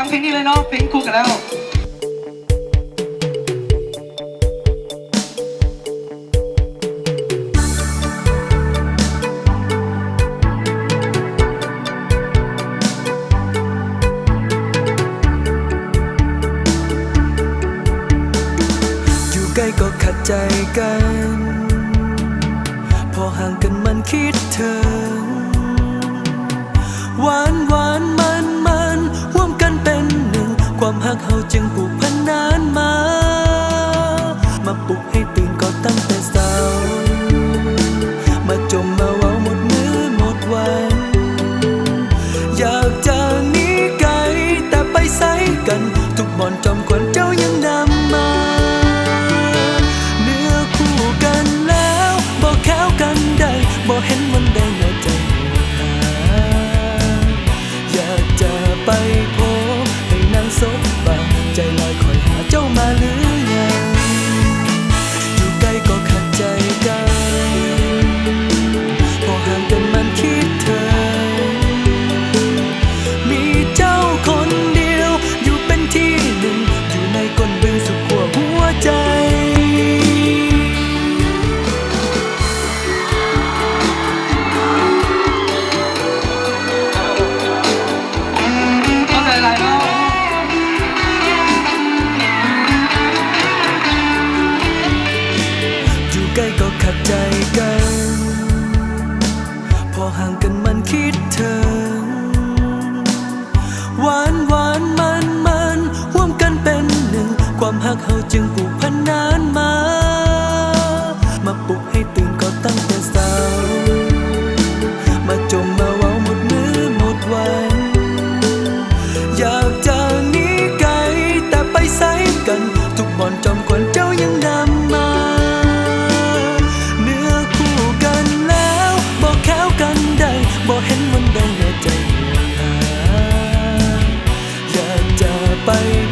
ฟังเพลงนี้เลยเนาะเพลงคู่กันแล้วอยู่ใกล้ก็ขัดใจกัน พอห่างกันมันคิดถึงห เฮาจึงผูกพันนานมา มาปลุกให้ตื่นก็ตั้งแต่เช้ามาจมมาเว้าหมดมือหมดวัน อยากจะหนีไกลแต่ไปไสกัน ทุกบ่อนจอมควนเจ้ายัง ห่างกันมันคิดถึงหวานหวานมันมันร่วมกันเป็นหนึ่ง ความหักเฮาจึงผูกพันนาน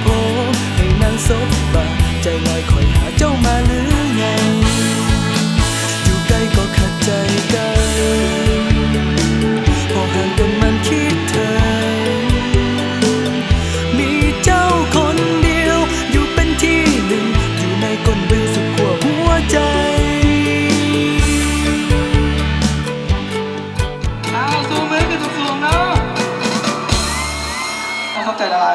พบให้นางสบบาใจลอยคอยหาเจ้ามาหรือไง อยู่ใกล้ก็ขัดใจกันพอห่างกันมันคิดเธอ มีเจ้าคนเดียว อยู่เป็นที่หนึ่ง อยู่ในก้นวิวสุดขั้วหัวใจอาสู้มือกันสูงเนาะต้องใจอะไร